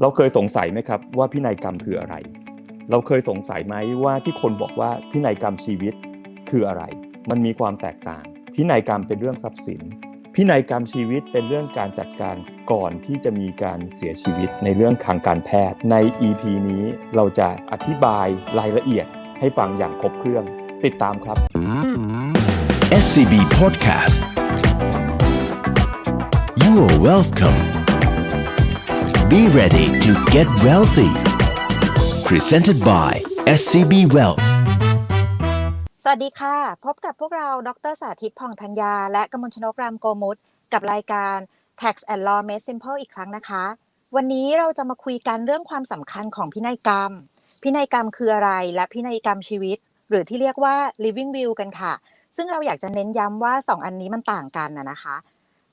เราเคยสงสัยไหมครับว่าพินัยกรรมคืออะไร เราเคยสงสัยไหมว่าที่คนบอกว่าพินัยกรรมชีวิตคืออะไร มันมีความแตกต่าง พินัยกรรมเป็นเรื่องทรัพย์สิน พินัยกรรมชีวิตเป็นเรื่องการจัดการก่อนที่จะมีการเสียชีวิตในเรื่องทางการแพทย์ ใน EP นี้เราจะอธิบายรายละเอียดให้ฟังอย่างครบเครื่อง ติดตามครับ SCB Podcast You are welcome Be ready to get wealthy Presented by SCB Wealth สวัสดีค่ะ พบกับพวกเรา ดรสาธิตผ่องธัญญา และกมลชนกรามโกมุตกับรายการ Tax and Law Made Simple อีกครั้งนะคะ วันนี้เราจะมาคุยกันเรื่องความสำคัญของพินัยกรรม พินัยกรรมคืออะไร และพินัยกรรมชีวิต หรือที่เรียกว่า living will กันค่ะ ซึ่งเราอยากจะเน้นย้ำว่า 2 อันนี้มันต่างกันนะนะคะ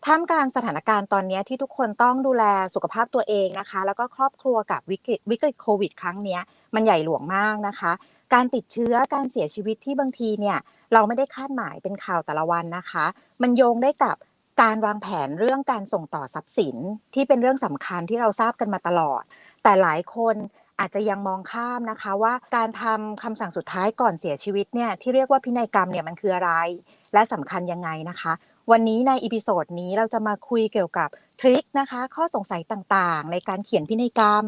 ท่ามกลางสถานการณ์ตอนนี้ที่ทุกคนต้องดูแลสุขภาพตัวเองนะคะ แล้วก็ครอบครัวกับวิกฤตวิกฤตโควิด ครั้งนี้มันใหญ่หลวงมากนะคะ การติดเชื้อการเสียชีวิตที่บางทีเนี่ยเราไม่ได้คาดหมายเป็นข่าวแต่ละวันนะคะ มันโยงได้กับการวางแผนเรื่องการส่งต่อทรัพย์สินที่เป็นเรื่องสำคัญที่เราทราบกันมาตลอด แต่หลายคนอาจจะยังมองข้ามนะคะว่าการทำคำสั่งสุดท้ายก่อนเสียชีวิตเนี่ยที่เรียกว่าพินัยกรรมเนี่ยมันคืออะไร และสำคัญยังไงนะคะ วันนี้ในอีพิโซดนี้เราจะมาคุยเกี่ยวกับทริคนะคะ ข้อสงสัยต่างๆ ในการเขียนพินัยกรรม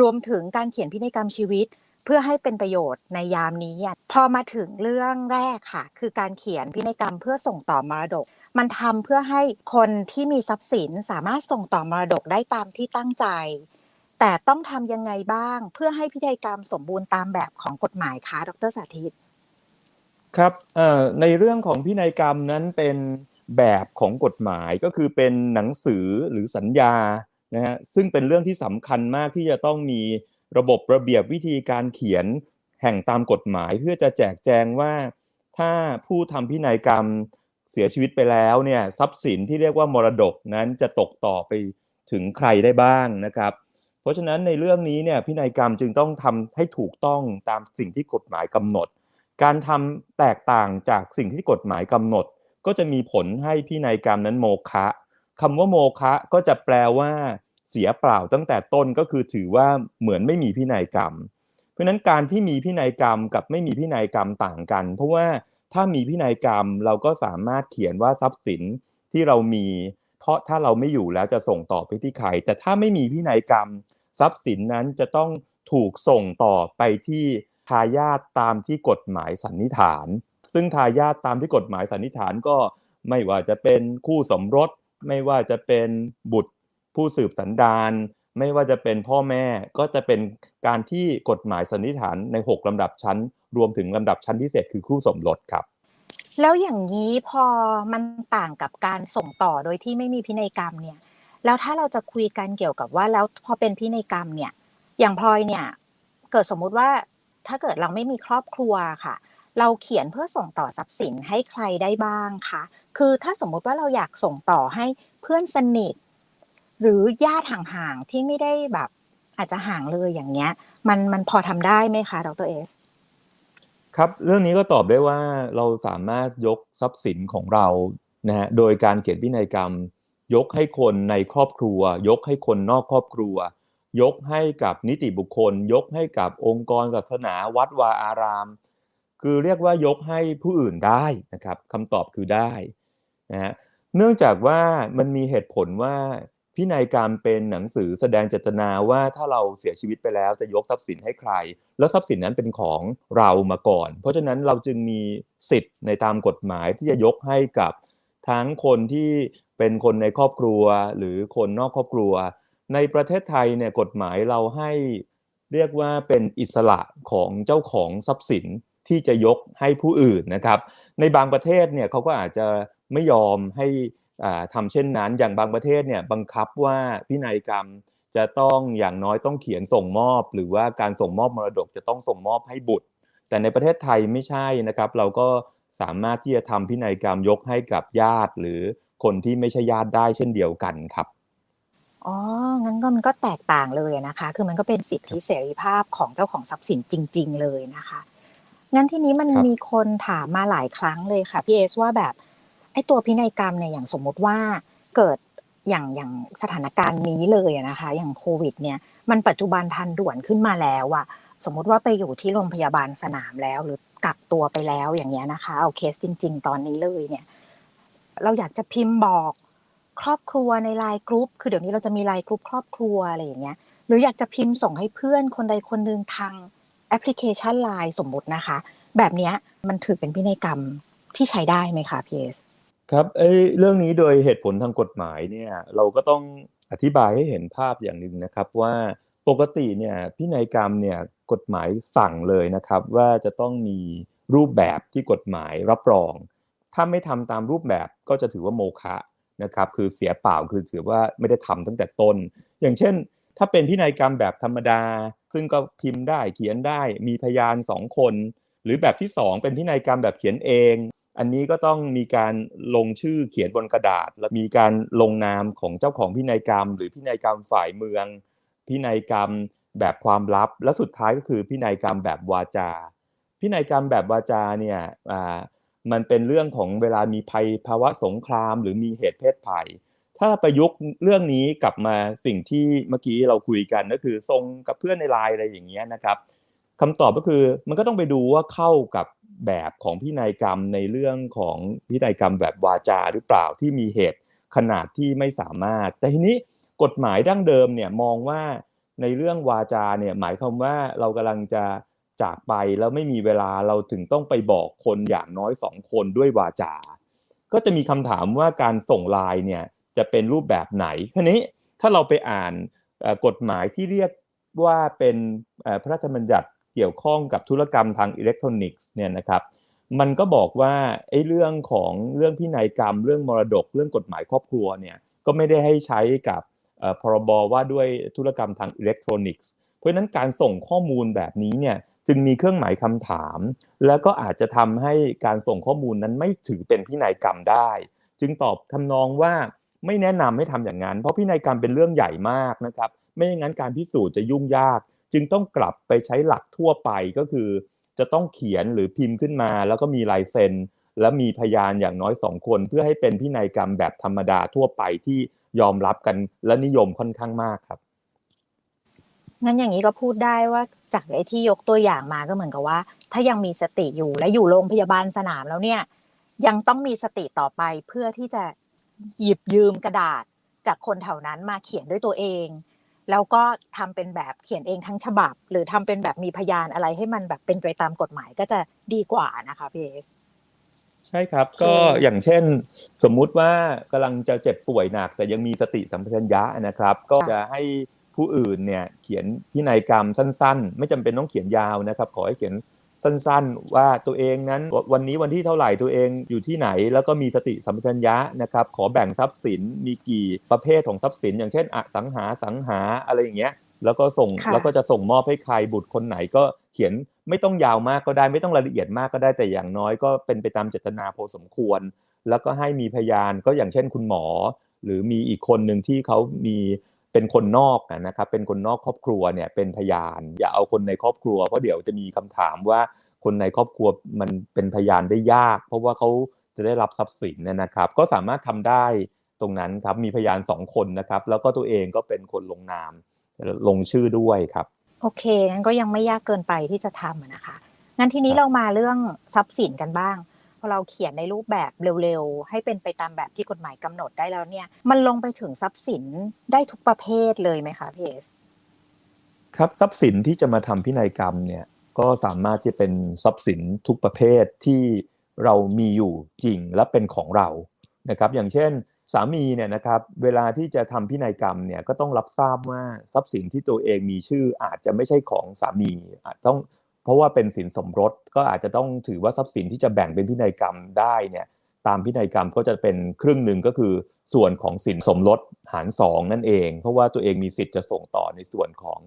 รวมถึงการเขียนพินัยกรรมชีวิต เพื่อให้เป็นประโยชน์ในยามนี้ พอมาถึงเรื่องแรกค่ะ คือการเขียนพินัยกรรมเพื่อส่งต่อมรดก มันทำเพื่อให้คนที่มีทรัพย์สินสามารถส่งต่อมรดกได้ตามที่ตั้งใจ แต่ต้องทำยังไงบ้าง เพื่อให้พินัยกรรมสมบูรณ์ตามแบบของกฎหมายคะดรสาธิตครับในเรื่องของพินัยกรรมนั้นเป็น แบบของกฎหมายก็คือเป็นหนังสือหรือสัญญานะฮะซึ่งเป็นเรื่องที่สำคัญมากที่จะต้องมีระบบระเบียบวิธีการเขียนแห่งตามกฎหมายเพื่อจะแจกแจงว่า ถ้าผู้ทำพินัยกรรมเสียชีวิตไปแล้วเนี่ยทรัพย์สินที่เรียกว่ามรดกนั้นจะตกต่อไปถึงใครได้บ้างนะครับ เพราะฉะนั้นในเรื่องนี้เนี่ยพินัยกรรมจึงต้องทำให้ถูกต้องตามสิ่งที่กฎหมายกำหนด การทำแตกต่างจากสิ่งที่กฎหมายกำหนด ก็จะมีผลให้พินัยกรรมนั้นโมฆะคำว่าโมฆะก็จะแปลว่าเสียเปล่าตั้งแต่ต้นก็คือถือว่าเหมือนไม่มีพินัยกรรม เพราะฉะนั้นการที่มีพินัยกรรมกับไม่มีพินัยกรรมต่างกัน เพราะว่าถ้ามีพินัยกรรมเราก็สามารถเขียนว่าทรัพย์สินที่เรามีเพราะถ้าเราไม่อยู่แล้วจะส่งต่อไปที่ใคร แต่ถ้าไม่มีพินัยกรรม ทรัพย์สินนั้นจะต้องถูกส่งต่อไปที่ทายาทตามที่กฎหมายสันนิษฐาน ซึ่งทายาทตามที่กฎหมายสันนิษฐานก็ไม่ว่าจะเป็นคู่สมรส ไม่ว่าจะเป็นบุตรผู้สืบสันดานไม่ว่าจะเป็นพ่อแม่ก็จะเป็นการที่กฎหมายสันนิษฐานใน 6 ลำดับชั้น รวมถึงลำดับชั้นพิเศษคือคู่สมรสครับ แล้วอย่างนี้พอมันต่างกับการส่งต่อโดยที่ไม่มีพินัยกรรมเนี่ย แล้วถ้าเราจะคุยกันเกี่ยวกับว่าแล้วพอเป็นพินัยกรรมเนี่ย อย่างพลอยเนี่ย เกิดสมมุติว่าถ้าเกิดเราไม่มีครอบครัวค่ะ เราเขียนเพื่อส่งต่อทรัพย์สินให้ใครได้บ้างคะ คือถ้าสมมุติว่าเราอยากส่งต่อให้เพื่อนสนิท หรือญาติห่างๆที่ไม่ได้แบบอาจจะห่างเลยอย่างเงี้ย มันมันพอทำได้ไหมคะดรเอสครับเรื่องนี้ก็ตอบได้ว่าเราสามารถยกทรัพย์สินของเรานะฮะโดยการเขียนพินัยกรรม ยกให้คนในครอบครัว ยกให้คนนอกครอบครัว ยกให้กับนิติบุคคล ยกให้กับองค์กรศาสนาวัดวาอาราม คือเรียกว่ายกให้ผู้อื่นได้นะครับคำตอบคือได้นะฮะเนื่องจากว่ามันมีเหตุผลว่าพินัยกรรมเป็นหนังสือแสดงเจตนาว่าถ้าเราเสียชีวิตไปแล้วจะยกทรัพย์สินให้ใคร แล้วทรัพย์สินนั้นเป็นของเรามาก่อน เพราะฉะนั้นเราจึงมีสิทธิ์ในตามกฎหมายที่จะยกให้กับทั้งคนที่เป็นคนในครอบครัวหรือคนนอกครอบครัว ในประเทศไทยเนี่ยกฎหมายเราให้เรียกว่าเป็นอิสระของเจ้าของทรัพย์สิน ที่จะยกให้ผู้อื่นนะครับ ในบางประเทศเนี่ยเขาก็อาจจะไม่ยอมให้อ่าทำเช่นนั้น อย่างบางประเทศเนี่ยบังคับว่าพินัยกรรมจะต้องอย่างน้อยต้องเขียนส่งมอบ หรือว่าการส่งมอบมรดกจะต้องส่งมอบให้บุตร แต่ในประเทศไทยไม่ใช่นะครับ เราก็สามารถที่จะทำพินัยกรรมยกให้กับญาติ หรือคนที่ไม่ใช่ญาติได้เช่นเดียวกันครับอ๋อ งั้นก็มันก็แตกต่างเลยนะคะ คือมันก็เป็นสิทธิเสรีภาพของเจ้าของทรัพย์สินจริง ๆ เลยนะคะ งั้นทีนี้มันครับมีคนถามมาหลายครั้งเลยค่ะพี่เอสว่าแบบไอ้ตัวพินัยกรรมเนี่ยอย่างสมมุติว่าเกิดอย่างอย่างสถานการณ์นี้เลยอะนะคะ อย่างโควิด เนี่ยมันปัจจุบันทันด่วนขึ้นมาแล้วอะสมมุติว่าไปอยู่ที่โรงพยาบาลสนามแล้ว หรือกักตัวไปแล้วอย่างเงี้ยนะคะ เอาเคสจริง ๆ ตอนนี้เลยเนี่ย เราอยากจะพิมพ์บอกครอบครัวในไลน์กรุ๊ปคือเดี๋ยวนี้เราจะมีไลน์กรุ๊ปครอบครัวอะไรอย่างเงี้ย หรืออยากจะพิมพ์ส่งให้เพื่อนคนใดคนหนึ่งทาง แอปพลิเคชันไลน์สมมุตินะคะ แบบนี้มันถือเป็นพินัยกรรมที่ใช้ได้ไหมคะพีเอสครับเอ้เรื่องนี้โดยเหตุผลทางกฎหมายเนี่ยเราก็ต้องอธิบายให้เห็นภาพอย่างหนึ่งนะครับว่าปกติเนี่ยพินัยกรรมเนี่ยกฎหมายสั่งเลยนะครับ ว่าจะต้องมีรูปแบบที่กฎหมายรับรอง ถ้าไม่ทำตามรูปแบบก็จะถือว่าโมฆะนะครับคือเสียเปล่าคือถือว่าไม่ได้ทำตั้งแต่ต้น อย่างเช่น ถ้าเป็นพินัยกรรมแบบธรรมดา ซึ่งก็พิมพ์ได้เขียนได้มีพยานสองคน หรือแบบที่สองเป็นพินัยกรรมแบบเขียนเอง อันนี้ก็ต้องมีการลงชื่อเขียนบนกระดาษ และมีการลงนามของเจ้าของพินัยกรรม หรือพินัยกรรมฝ่ายเมือง พินัยกรรมแบบความลับ และสุดท้ายก็คือพินัยกรรมแบบวาจา พินัยกรรมแบบวาจาเนี่ยอ่ามันเป็นเรื่องของเวลามีภัยภาวะสงคราม หรือมีเหตุเพศภัย ถ้าประยุกต์เรื่องนี้กลับมาสิ่งที่เมื่อกี้เราคุยกันก็คือทรงกับเพื่อนในไลน์อะไรอย่างเงี้ยนะครับคำตอบก็คือมันก็ต้องไปดูว่าเข้ากับแบบของพินัยกรรมในเรื่องของพินัยกรรมแบบวาจาหรือเปล่าที่มีเหตุขนาดที่ไม่สามารถ แต่ทีนี้กฎหมายดั้งเดิมเนี่ยมองว่าในเรื่องวาจาเนี่ยหมายความว่าเรากำลังจะจากไปแล้วไม่มีเวลาเราถึงต้องไปบอกคนอย่างน้อยสองคนด้วยวาจา ก็จะมีคำถามว่าการส่งไลน์เนี่ย จะเป็นรูปแบบไหนทีนี้ถ้าเราไปอ่านกฎหมายที่เรียกว่าเป็นพระราชบัญญัติเกี่ยวข้องกับธุรกรรมทางอิเล็กทรอนิกส์เนี่ยนะครับมันก็บอกว่าไอ้เรื่องของเรื่องพินัยกรรม เรื่องมรดกเรื่องกฎหมายครอบครัวเนี่ยก็ไม่ได้ให้ใช้กับพรบว่าด้วยธุรกรรมทางอิเล็กทรอนิกส์เพราะฉะนั้นการส่งข้อมูลแบบนี้เนี่ยจึงมีเครื่องหมายคำถาม แล้วก็อาจจะทำให้การส่งข้อมูลนั้นไม่ถือเป็นพินัยกรรมได้ จึงตอบทำนองว่า ไม่แนะนำให้ทำอย่างนั้น เพราะพินัยกรรมเป็นเรื่องใหญ่มากนะครับ ไม่อย่างนั้นการพิสูจน์จะยุ่งยาก จึงต้องกลับไปใช้หลักทั่วไปก็คือ จะต้องเขียนหรือพิมพ์ขึ้นมา แล้วก็มีลายเซ็นและมีพยานอย่างน้อยสองคน เพื่อให้เป็นพินัยกรรมแบบธรรมดาทั่วไปที่ยอมรับกันและนิยมค่อนข้างมากครับงั้นอย่างนี้ก็พูดได้ว่าจากไอ้ที่ยกตัวอย่างมาก็เหมือนกับว่า ถ้ายังมีสติอยู่และอยู่โรงพยาบาลสนามแล้วเนี่ย ยังต้องมีสติต่อไปเพื่อที่จะ หยิบยืมกระดาษจากคนแถวนั้นมาเขียนด้วยตัวเอง แล้วก็ทำเป็นแบบเขียนเองทั้งฉบับ หรือทำเป็นแบบมีพยานอะไรให้มันแบบเป็นไปตามกฎหมายก็จะดีกว่านะคะพี่เอสใช่ครับโอเคก็อย่างเช่น สมมุติว่ากำลังจะเจ็บป่วยหนัก แต่ยังมีสติสัมปชัญญะนะครับ ก็จะให้ผู้อื่นเนี่ยเขียนพินัยกรรมสั้น ๆ ไม่จำเป็นต้องเขียนยาวนะครับ ขอให้เขียน สั้นๆ ว่าตัวเองนั้นวันนี้วันที่เท่าไหร่ตัวเองอยู่ที่ไหน แล้วก็มีสติสัมปชัญญะนะครับขอแบ่งทรัพย์สินมีกี่ประเภทของทรัพย์สิน อย่างเช่นอสังหาสังหาอะไรอย่างเงี้ยแล้วก็ส่งค่ะแล้วก็จะส่งมอบให้ใครบุตรคนไหนก็เขียนไม่ต้องยาวมากก็ได้ไม่ต้องรายละเอียดมากก็ได้แต่อย่างน้อยก็เป็นไปตามเจตนาพอสมควร แล้วก็ให้มีพยานก็อย่างเช่นคุณหมอ หรือมีอีกคนหนึ่งที่เขามี เป็นคนนอกนะครับเป็นคนนอกครอบครัวเนี่ยเป็นพยาน อย่าเอาคนในครอบครัว เพราะเดี๋ยวจะมีคำถามว่าคนในครอบครัวมันเป็นพยานได้ยาก เพราะว่าเขาจะได้รับทรัพย์สินเนยนะครับ ก็สามารถทำได้ตรงนั้นครับมีพยานสองคนนะครับ แล้วก็ตัวเองก็เป็นคนลงนามลงชื่อด้วยครับ โอเคงั้นก็ยังไม่ยากเกินไปที่จะทำนะคะงั้นทีนี้เรามาเรื่องทรัพย์สินกันบ้าง พอเราเขียนในรูปแบบเร็วๆ ให้เป็นไปตามแบบที่กฎหมายกำหนดได้แล้วเนี่ย มันลงไปถึงทรัพย์สินได้ทุกประเภทเลยไหมคะพี่เอสครับทรัพย์สินที่จะมาทำพินัยกรรมเนี่ยก็สามารถที่จะเป็นทรัพย์สินทุกประเภทที่เรามีอยู่จริงและเป็นของเรานะครับอย่างเช่นสามีเนี่ยนะครับเวลาที่จะทำพินัยกรรมเนี่ยก็ต้องรับทราบว่าทรัพย์สินที่ตัวเองมีชื่ออาจจะไม่ใช่ของสามีอาจต้อง เพราะว่าเป็นสินสมรสก็อาจจะต้องถือว่าทรัพย์สินที่จะแบ่งเป็นพินัยกรรมได้เนี่ยตามพินัยกรรมก็จะเป็นครึ่งหนึ่งก็คือส่วนของสินสมรสหารสองนั่นเอง เพราะว่าตัวเองมีสิทธิ์จะส่งต่อในส่วนของ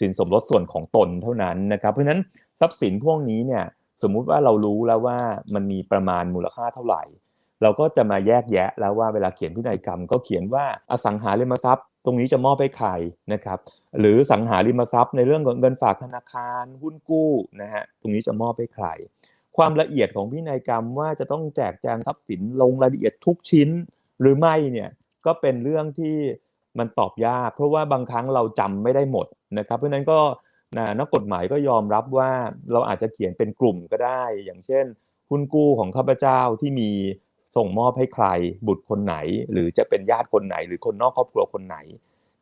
สินสมรสส่วนของตนเท่านั้นนะครับ เพราะฉะนั้นทรัพย์สินพวกนี้เนี่ยสมมุติว่าเรารู้แล้วว่ามันมีประมาณมูลค่าเท่าไหร่ เราก็จะมาแยกแยะแล้วว่าเวลาเขียนพินัยกรรม ก็เขียนว่าอสังหาริมทรัพย์ ตรงนี้จะมอบให้ใครนะครับ หรือสังหาริมทรัพย์ในเรื่องของเงินฝากธนาคาร หุ้นกู้นะฮะตรงนี้จะมอบให้ใครความละเอียดของพินัยกรรมว่าจะต้องแจกแจงทรัพย์สินลงรายละเอียดทุกชิ้นหรือไม่เนี่ยก็เป็นเรื่องที่มันตอบยาก เพราะว่าบางครั้งเราจำไม่ได้หมดนะครับเพราะฉะนั้นก็นะนักกฎหมายก็ยอมรับว่าเราอาจจะเขียนเป็นกลุ่มก็ได้ อย่างเช่นหุ้นกู้ของข้าพเจ้าที่มี ส่งมอบให้ใครบุตรคนไหน หรือจะเป็นญาติคนไหน หรือคนนอกครอบครัวคนไหน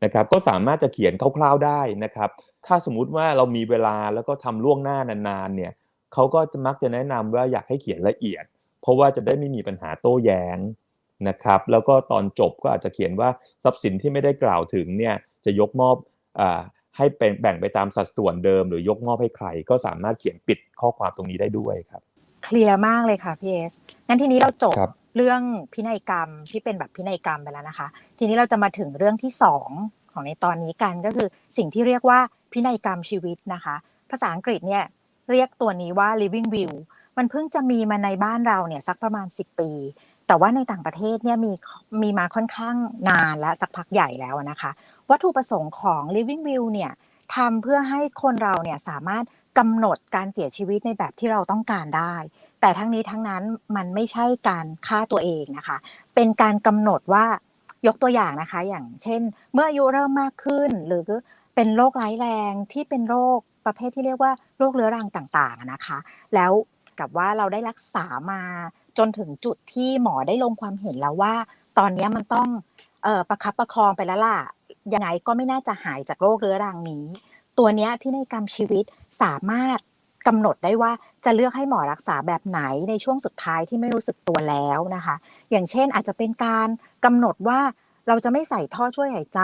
นะครับก็สามารถจะเขียนคร่าวๆได้นะครับ ถ้าสมมุติว่าเรามีเวลาแล้วก็ทำล่วงหน้านานๆเนี่ยเขาก็จะมักจะแนะนำว่าอยากให้เขียนละเอียด เพราะว่าจะได้ไม่มีปัญหาโต้แย้งนะครับ แล้วก็ตอนจบก็อาจจะเขียนว่าทรัพย์สินที่ไม่ได้กล่าวถึงเนี่ยจะยกมอบอาให้เป็นแบ่งไปตามสัดส่วนเดิม หรือยกมอบให้ใคร ก็สามารถเขียนปิดข้อความตรงนี้ได้ด้วยครับ เคลียร์มากเลยค่ะพี่เอสงั้นทีนี้เราจบครับ เรื่องพินัยกรรมที่เป็นแบบพินัยกรรมไปแล้วนะคะ ทีนี้เราจะมาถึงเรื่องที่สองของในตอนนี้กันก็คือสิ่งที่เรียกว่าพินัยกรรมชีวิตนะคะ ภาษาอังกฤษเนี่ยเรียกตัวนี้ว่า living will มันเพิ่งจะมีมาในบ้านเราเนี่ยสักประมาณ 10 ปี แต่ว่าในต่างประเทศเนี่ยมีมีมาค่อนข้างนานและสักพักใหญ่แล้วนะคะ วัตถุประสงค์ของ living will เนี่ยทำเพื่อให้คนเราเนี่ยสามารถกำหนดการเสียชีวิตในแบบที่เราต้องการได้ แต่ทั้งนี้ทั้งนั้นมันไม่ใช่การฆ่าตัวเองนะคะ เป็นการกำหนดว่ายกตัวอย่างนะคะ อย่างเช่น เมื่ออายุเริ่มมากขึ้น หรือเป็นโรคร้ายแรงที่เป็นโรคประเภทที่เรียกว่าโรคเรื้อรังต่างๆนะคะ แล้วกับว่าเราได้รักษามาจนถึงจุดที่หมอได้ลงความเห็นแล้วว่า ตอนนี้มันต้องออประคับประคองไปแล้วล่ะยังไงก็ไม่น่าจะหายจากโรคเรื้อรังนี้ ตัวนี้พินัยกรรมชีวิตสามารถกำหนดได้ว่า จะเลือกให้หมอรักษาแบบไหนในช่วงสุดท้ายที่ไม่รู้สึกตัวแล้วนะคะ อย่างเช่นอาจจะเป็นการกำหนดว่าเราจะไม่ใส่ท่อช่วยหายใจ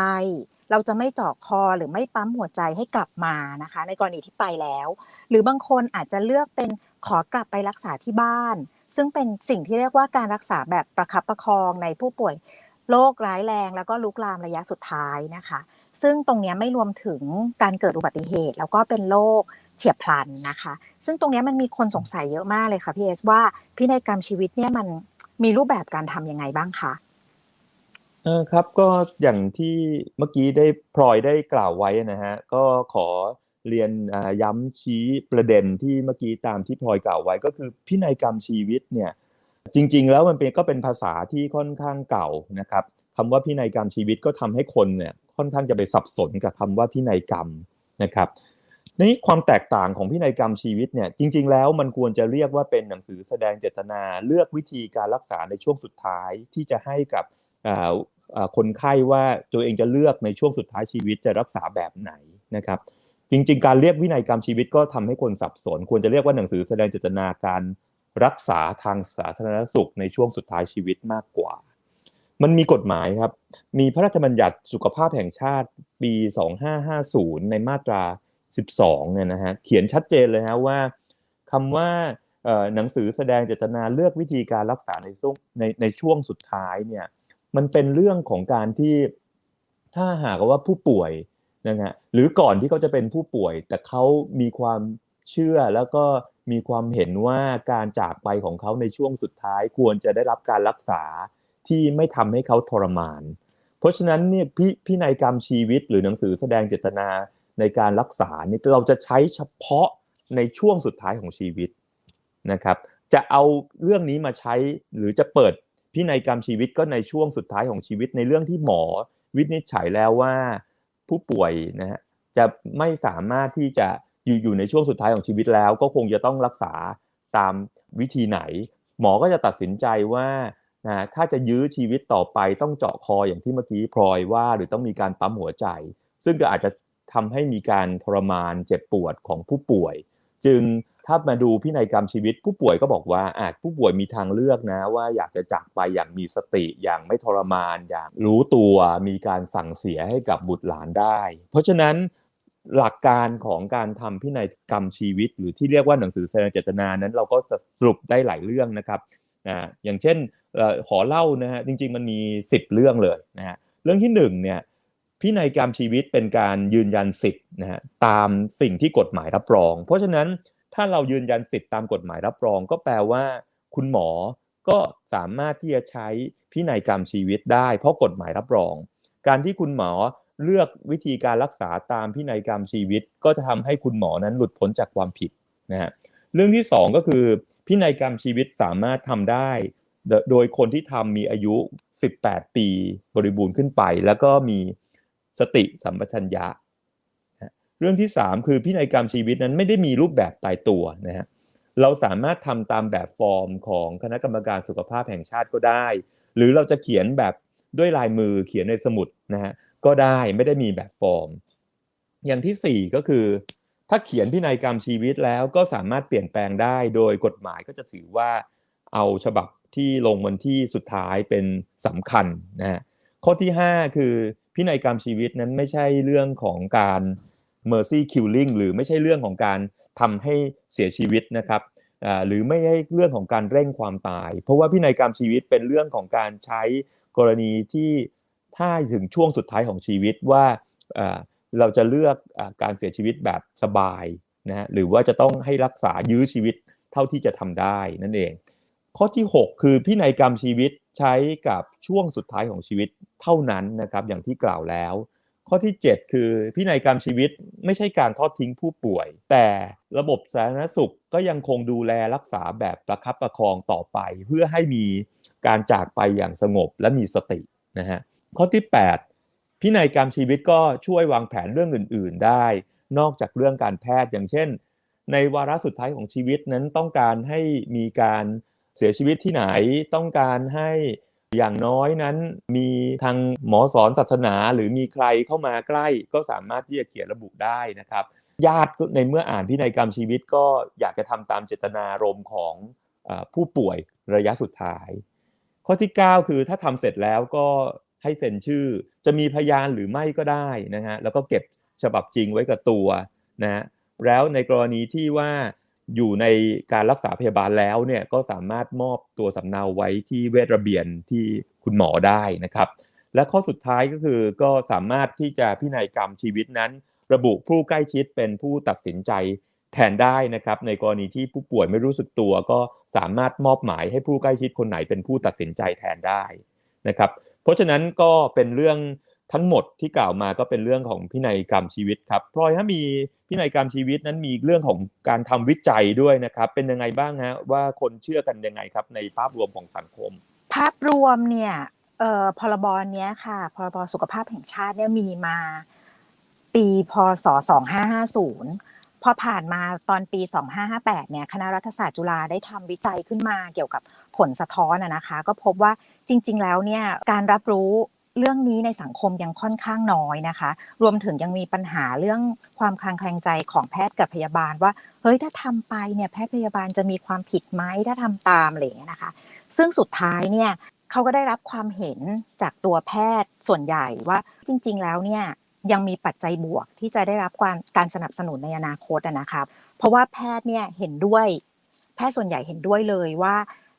เราจะไม่เจาะคอหรือไม่ปั๊มหัวใจให้กลับมานะคะ ในกรณีที่ไปแล้ว หรือบางคนอาจจะเลือกเป็นขอกลับไปรักษาที่บ้าน ซึ่งเป็นสิ่งที่เรียกว่าการรักษาแบบประคับประคองในผู้ป่วยโรคร้ายแรงแล้วก็ลุกลามระยะสุดท้ายนะคะ ซึ่งตรงนี้ไม่รวมถึงการเกิดอุบัติเหตุ แล้วก็เป็นโรค เฉียบพลันนะคะ ซึ่งตรงนี้มันมีคนสงสัยเยอะมากเลยค่ะพี่เอสว่าพินัยกรรมชีวิตเนี่ยมันมีรูปแบบการทำยังไงบ้างคะเออครับก็อย่างที่เมื่อกี้ได้พลอยได้กล่าวไว้นะฮะก็ขอเรียนย้ำชี้ประเด็นที่เมื่อกี้ตามที่พลอยกล่าวไว้ ก็คือพินัยกรรมชีวิตเนี่ยจริง ๆ แล้วมันเป็นก็เป็นภาษาที่ค่อนข้างเก่านะครับคำว่าพินัยกรรมชีวิตก็ทำให้คนเนี่ยค่อนข้างจะไปสับสนกับคำว่าพินัยกรรมนะครับ นี่ความแตกต่างของพินัยกรรมชีวิตเนี่ยจริง ๆ แล้วมันควรจะเรียกว่าเป็นหนังสือแสดงเจตนาเลือกวิธีการรักษาในช่วงสุดท้ายที่จะให้กับคนไข้ว่าตัวเองจะเลือกในช่วงสุดท้ายชีวิตจะรักษาแบบไหนนะครับ จริง ๆ การเรียกวินัยกรรมชีวิตก็ทำให้คนสับสน ควรจะเรียกว่าหนังสือแสดงเจตนาการรักษาทางสาธารณสุขในช่วงสุดท้ายชีวิตมากกว่า มันมีกฎหมายครับ มีพระราชบัญญัติสุขภาพแห่งชาติปี 2550 ในมาตรา 12เนี่ยนะฮะเขียนชัดเจนเลยฮะว่าคำว่าหนังสือแสดงเจตนาเลือกวิธีการรักษาในช่วงในในช่วงสุดท้ายเนี่ยมันเป็นเรื่องของการที่ถ้าหากว่าผู้ป่วยนะฮะหรือก่อนที่เขาจะเป็นผู้ป่วย แต่เขามีความเชื่อแล้วก็มีความเห็นว่าการจากไปของเขาในช่วงสุดท้าย ควรจะได้รับการรักษาที่ไม่ทำให้เขาทรมาน เพราะฉะนั้นเนี่ยพิพินัยกรรมชีวิตหรือหนังสือแสดงเจตนา ในการรักษาเนี่ยเราจะใช้เฉพาะในช่วงสุดท้ายของชีวิตนะครับ จะเอาเรื่องนี้มาใช้หรือจะเปิดพินัยกรรมชีวิตก็ในช่วงสุดท้ายของชีวิต ในเรื่องที่หมอวินิจฉัยแล้วว่าผู้ป่วยนะฮะจะไม่สามารถที่จะอยู่อยู่ในช่วงสุดท้ายของชีวิตแล้ว ก็คงจะต้องรักษาตามวิธีไหน หมอก็จะตัดสินใจว่านะถ้าจะยื้อชีวิตต่อไปต้องเจาะคออย่างที่เมื่อกี้พลอยว่า หรือต้องมีการปั๊มหัวใจ ซึ่งก็อาจจะ ทำให้มีการทรมานเจ็บปวดของผู้ป่วย จึงถ้ามาดูพินัยกรรมชีวิต ผู้ป่วยก็บอกว่าอาจผู้ป่วยมีทางเลือกนะ ว่าอยากจะจากไปอย่างมีสติอย่างไม่ทรมานอย่างรู้ตัวมีการสั่งเสียให้กับบุตรหลานได้ เพราะฉะนั้นหลักการของการทำพินัยกรรมชีวิต หรือที่เรียกว่าหนังสือแสดงเจตนานั้นเราก็สรุปได้หลายเรื่องนะครับนะอย่างเช่นขอเล่านะฮะจริงๆมันมี 10 เรื่องเลยนะฮะเรื่องที่หนึ่งเนี่ย พินัยกรรมชีวิตเป็นการยืนยันสิทธิ์นะฮะตามสิ่งที่กฎหมายรับรอง เพราะฉะนั้นถ้าเรายืนยันสิทธิ์ตามกฎหมายรับรอง ก็แปลว่า คุณหมอก็สามารถที่จะใช้พินัยกรรมชีวิตได้ เพราะกฎหมายรับรอง การที่คุณหมอเลือกวิธีการรักษาตามพินัยกรรมชีวิต ก็จะทำให้คุณหมอนั้นหลุดพ้นจากความผิดนะฮะเรื่องที่สองก็คือพินัยกรรมชีวิตสามารถทำได้ โดยคนที่ทำมีอายุ 18 ปีบริบูรณ์ขึ้นไป แล้วก็มี สติสัมปชัญญะ เรื่องที่สามคือพินัยกรรมชีวิตนั้นไม่ได้มีรูปแบบตายตัวนะฮะเราสามารถทำตามแบบฟอร์มของคณะกรรมการสุขภาพแห่งชาติก็ได้ หรือเราจะเขียนแบบด้วยลายมือเขียนในสมุดนะฮะก็ได้ไม่ได้มีแบบฟอร์ม อย่างที่สี่ก็คือ ถ้าเขียนพินัยกรรมชีวิตแล้วก็สามารถเปลี่ยนแปลงได้โดยกฎหมายก็จะถือว่าเอาฉบับที่ลงวันที่สุดท้ายเป็นสำคัญนะฮะข้อที่ 5 คือ พินัยกรรมชีวิตนั้นไม่ใช่เรื่องของการ mercy killing หรือไม่ใช่เรื่องของการทำให้เสียชีวิตนะครับหรือไม่ใช่เรื่องของการเร่งความตาย เพราะว่าพินัยกรรมชีวิตเป็นเรื่องของการใช้กรณีที่ถ้าถึงช่วงสุดท้ายของชีวิตว่าเราจะเลือกอการเสียชีวิตแบบสบายนะฮะหรือว่าจะต้องให้รักษายื้อชีวิตเท่าที่จะทำได้นั่นเอง ข้อที่ 6 คือพินัยกรรมชีวิตใช้กับช่วงสุดท้ายของชีวิตเท่านั้นนะครับอย่างที่กล่าวแล้ว ข้อที่ 7 คือพินัยกรรมชีวิตไม่ใช่การทอดทิ้งผู้ป่วย แต่ระบบสาธารณสุขก็ยังคงดูแลรักษาแบบประคับประคองต่อไป เพื่อให้มีการจากไปอย่างสงบและมีสตินะฮะข้อที่ 8 พินัยกรรมชีวิตก็ช่วยวางแผนเรื่องอื่น ๆ ได้ นอกจากเรื่องการแพทย์อย่างเช่น ในวาระสุดท้ายของชีวิตนั้นต้องการให้มีการ เสียชีวิตที่ไหนต้องการให้อย่างน้อยนั้นมีทางหมอสอนศาสนาหรือมีใครเข้ามาใกล้ ก็สามารถที่จะเขียนระบุได้นะครับ ญาติในเมื่ออ่านพินัยกรรมชีวิตก็อยากจะทำตามเจตนารมณ์ของผู้ป่วยระยะสุดท้าย ข้อที่ 9 คือถ้าทำเสร็จแล้วก็ให้เซ็นชื่อ จะมีพยานหรือไม่ก็ได้นะฮะแล้วก็เก็บฉบับจริงไว้กับตัวนะแล้วในกรณีที่ว่า อยู่ในการรักษาพยาบาลแล้วเนี่ยก็สามารถมอบตัวสำเนาไว้ที่เวชระเบียนที่คุณหมอได้นะครับ และข้อสุดท้ายก็คือก็สามารถที่จะพินัยกรรมชีวิตนั้น ระบุผู้ใกล้ชิดเป็นผู้ตัดสินใจแทนได้นะครับ ในกรณีที่ผู้ป่วยไม่รู้สึกตัว ก็สามารถมอบหมายให้ผู้ใกล้ชิดคนไหนเป็นผู้ตัดสินใจแทนได้นะครับ เพราะฉะนั้นก็เป็นเรื่อง ทั้งหมดที่กล่าวมาก็เป็นเรื่องของพินัยกรรมชีวิตครับพลอยถ้ามีพินัยกรรมชีวิตนั้นมีเรื่องของการทำวิจัยด้วยนะครับ เป็นยังไงบ้างฮะว่าคนเชื่อกันยังไงครับในภาพรวมของสังคม ภาพรวมเนี่ยเอ่อพรบเนี้ยค่ะพรบสุขภาพแห่งชาติเนี่ยมีมาปีพศ 2550 พอผ่านมาตอนปี 2558 เนี่ยคณะรัฐศาสตร์จุฬาได้ทำวิจัยขึ้นมาเกี่ยวกับผลสะท้อนอะนะคะ ก็พบว่าจริง ๆ แล้วเนี่ยการรับรู้ เรื่องนี้ในสังคมยังค่อนข้างน้อยนะคะ รวมถึงยังมีปัญหาเรื่องความคลางแคลงใจของแพทย์กับพยาบาล ว่าเฮ้ยถ้าทำไปเนี่ยแพทย์พยาบาลจะมีความผิดไหมถ้าทำตามอะไรอย่างเงี้ยนะคะ ซึ่งสุดท้ายเนี่ยเขาก็ได้รับความเห็นจากตัวแพทย์ส่วนใหญ่ว่าจริง ๆ แล้วเนี่ยยังมีปัจจัยบวกที่จะได้รับการการสนับสนุนในอนาคตนะครับ เพราะว่าแพทย์เนี่ยเห็นด้วย แพทย์ส่วนใหญ่เห็นด้วยเลยว่า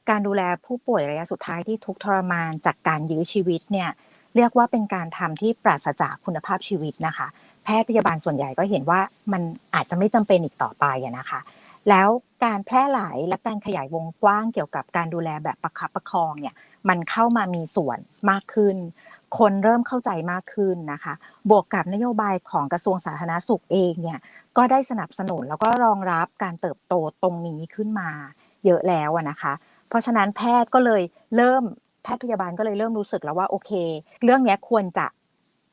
การดูแลผู้ป่วยระยะสุดท้ายที่ทุกทรมานจากการยื้อชีวิตเนี่ย เรียกว่าเป็นการทำที่ปราศจากคุณภาพชีวิตนะคะ แพทย์พยาบาลส่วนใหญ่ก็เห็นว่ามันอาจจะไม่จำเป็นอีกต่อไปนะคะ แล้วการแพร่หลายและการขยายวงกว้างเกี่ยวกับการดูแลแบบประคับประคองเนี่ยมันเข้ามามีส่วนมากขึ้น คนเริ่มเข้าใจมากขึ้นนะคะ บวกกับนโยบายของกระทรวงสาธารณสุขเองเนี่ยก็ได้สนับสนุนแล้วก็รองรับการเติบโตตรงนี้ขึ้นมาเยอะแล้วนะคะ เพราะฉะนั้นแพทย์ก็เลยเริ่ม แพทย์พยาบาลก็เลยเริ่มรู้สึกแล้วว่าโอเค เรื่องนี้ควรจะ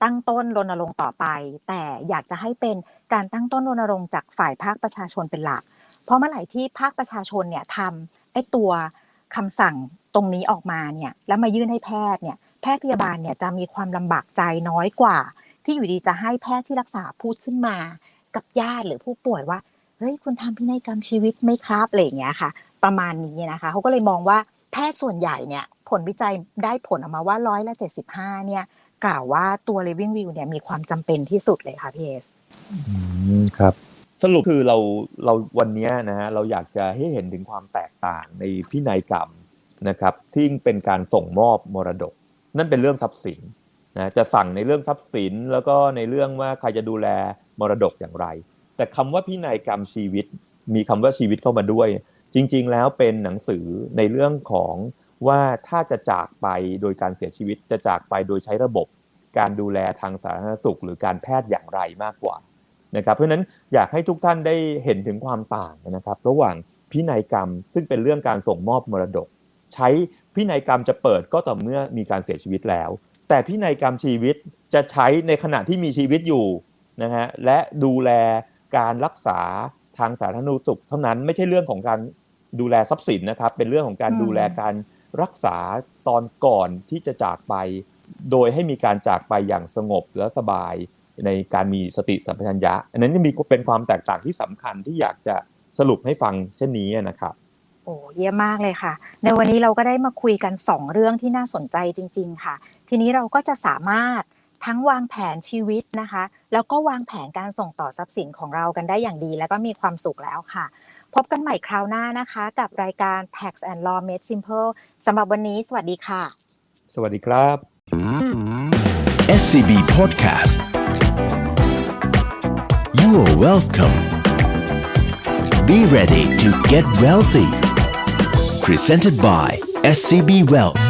ตั้งต้นรณรงค์ต่อไป แต่อยากจะให้เป็นการตั้งต้นรณรงค์จากฝ่ายภาคประชาชนเป็นหลัก เพราะเมื่อไหร่ที่ภาคประชาชนเนี่ยทำไอ้ตัวคำสั่งตรงนี้ออกมาเนี่ยแล้วมายื่นให้แพทย์เนี่ยแพทย์พยาบาลเนี่ยจะมีความลำบากใจน้อยกว่า ที่อยู่ดีจะให้แพทย์ที่รักษาพูดขึ้นมา กับญาติหรือผู้ป่วยว่าเฮ้ยคุณทำพินัยกรรมชีวิตไหมครับอะไรอย่างเงี้ยค่ะ ประมาณนี้นะคะเขาก็เลยมองว่าแพทย์ส่วนใหญ่เนี่ย ผลวิจัยได้ผลออกมาว่าร้อยละเจ็ดสิบห้าเนี่ย กล่าวว่าตัว living will เนี่ยมีความจำเป็นที่สุดเลยค่ะพี่เอสครับ สรุปคือเราเราวันนี้นะฮะเราอยากจะให้เห็นถึงความแตกต่างในพินัยกรรมนะครับที่เป็นการส่งมอบมรดก นั่นเป็นเรื่องทรัพย์สินนะจะสั่งในเรื่องทรัพย์สิน แล้วก็ในเรื่องว่าใครจะดูแลมรดกอย่างไร แต่คำว่าพินัยกรรมชีวิต มีคำว่าชีวิตเข้ามาด้วย จริง ๆ แล้วเป็นหนังสือในเรื่องของ ว่าถ้าจะจากไปโดยการเสียชีวิตจะจากไปโดยใช้ระบบการดูแลทางสาธารณสุข หรือการแพทย์อย่างไรมากกว่านะครับเพราะฉะนั้นอยากให้ทุกท่านได้เห็นถึงความต่างนะครับ ระหว่างพินัยกรรมซึ่งเป็นเรื่องการส่งมอบมรดก ใช้พินัยกรรมจะเปิดก็ต่อเมื่อมีการเสียชีวิตแล้ว แต่พินัยกรรมชีวิตจะใช้ในขณะที่มีชีวิตอยู่นะฮะและดูแลการรักษาทางสาธารณสุข เท่านั้นไม่ใช่เรื่องของการดูแลทรัพย์สินนะครับ เป็นเรื่องของการดูแลการ รักษาตอนก่อนที่จะจากไป โดยให้มีการจากไปอย่างสงบและสบายในการมีสติสัมปชัญญะ อันนั้นจะมีเป็นความแตกต่างที่สำคัญที่อยากจะสรุปให้ฟังเช่นนี้นะครับโอ้เยี่ยมมากเลยค่ะ ในวันนี้เราก็ได้มาคุยกัน 2 เรื่องที่น่าสนใจจริง ๆ ค่ะ ทีนี้เราก็จะสามารถทั้งวางแผนชีวิตนะคะ แล้วก็วางแผนการส่งต่อทรัพย์สินของเรากันได้อย่างดี แล้วก็มีความสุขแล้วค่ะ พบกันใหม่คราวหน้านะคะ กับรายการ Tax and Law Made Simple สำหรับวันนี้สวัสดีค่ะ สวัสดีครับ SCB Podcast You are welcome Be ready to get wealthy Presented by SCB Wealth